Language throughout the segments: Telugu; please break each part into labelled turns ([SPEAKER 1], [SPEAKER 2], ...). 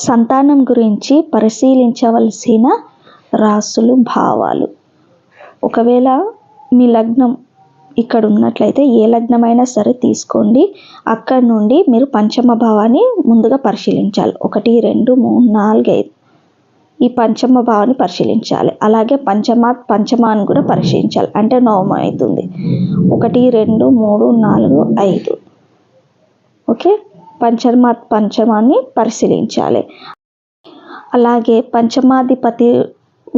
[SPEAKER 1] సంతానం గురించి పరిశీలించవలసిన రాసులు భావాలు. ఒకవేళ మీ లగ్నం ఇక్కడ ఉన్నట్లయితే ఏ లగ్నమైనా సరే తీసుకోండి. అక్కడ నుండి మీరు పంచమ భావాన్ని ముందుగా పరిశీలించాలి. ఒకటి రెండు మూడు నాలుగు ఐదు. ఈ పంచమ భావాన్ని పరిశీలించాలి. అలాగే పంచమ పంచమాన్ని కూడా పరిశీలించాలి. అంటే నవమ అవుతుంది. ఒకటి రెండు మూడు నాలుగు ఐదు. ఓకే? పంచమ పంచమాన్ని పరిశీలించాలి. అలాగే పంచమాధిపతి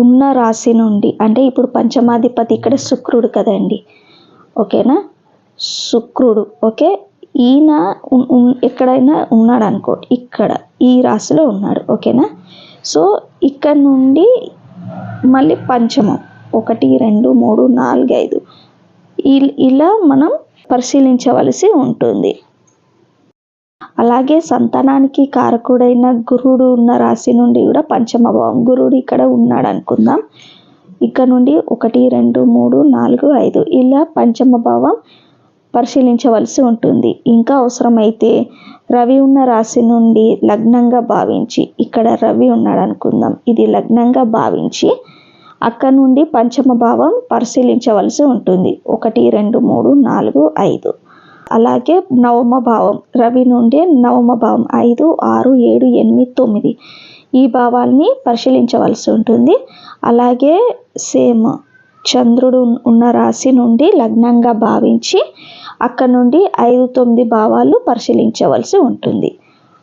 [SPEAKER 1] ఉన్న రాశి నుండి అంటే ఇప్పుడు పంచమాధిపతి ఇక్కడ శుక్రుడు కదండి. ఓకేనా? శుక్రుడు ఓకే? ఈయన ఎక్కడైనా ఉన్నాడు అనుకో ఇక్కడ ఈ రాశిలో ఉన్నాడు ఓకేనా? సో ఇక్కడ నుండి మళ్ళీ పంచమం ఒకటి రెండు మూడు నాలుగు ఐదు ఇలా మనం పరిశీలించవలసి ఉంటుంది. అలాగే సంతానానికి కారకుడైన గురుడు ఉన్న రాశి నుండి కూడా పంచమ భావం గురుడు ఇక్కడ ఉన్నాడు అనుకుందాం. ఇక్కడ నుండి ఒకటి రెండు మూడు నాలుగు ఐదు ఇలా పంచమ భావం పరిశీలించవలసి ఉంటుంది. ఇంకా అవసరమైతే రవి ఉన్న రాశి నుండి లగ్నంగా భావించి ఇక్కడ రవి ఉన్నాడు అనుకుందాం. ఇది లగ్నంగా భావించి అక్కడ నుండి పంచమ భావం పరిశీలించవలసి ఉంటుంది. ఒకటి రెండు మూడు నాలుగు ఐదు. అలాగే నవమ భావం రవి నుండి నవమ భావం ఐదు ఆరు ఏడు ఎనిమిది తొమ్మిది. ఈ భావాల్ని పరిశీలించవలసి ఉంటుంది. అలాగే సేమ్. చంద్రుడు ఉన్న రాశి నుండి లగ్నంగా భావించి అక్కడ నుండి ఐదు తొమ్మిది భావాలు పరిశీలించవలసి ఉంటుంది.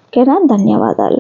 [SPEAKER 1] ఓకేనా? ధన్యవాదాలు.